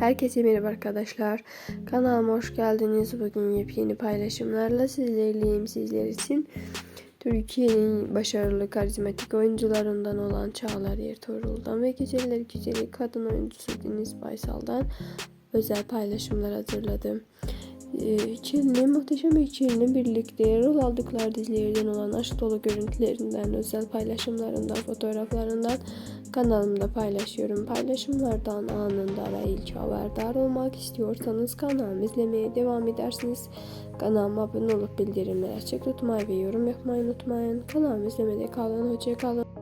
Herkese merhaba arkadaşlar. Kanalıma hoş geldiniz. Bugün yepyeni paylaşımlarla sizlerleyim. Sizler için Türkiye'nin başarılı karizmatik oyuncularından olan Çağlar Ertuğrul'dan ve Geceler Güzeli kadın oyuncusu Deniz Baysal'dan özel paylaşımlar hazırladım. Ee, İçerine muhteşem içerine birlikte rol aldıkları dizilerden olan aşk dolu görüntülerinden, özel paylaşımlarından, fotoğraflarından kanalımda paylaşıyorum. Paylaşımlardan anında ve ilk haberdar olmak istiyorsanız kanalımı izlemeye devam edersiniz. Kanalıma abone olup bildirimleri açık tutmayı ve yorum yapmayı unutmayın. Kanalımı izlemede kalın. Hoşçakalın.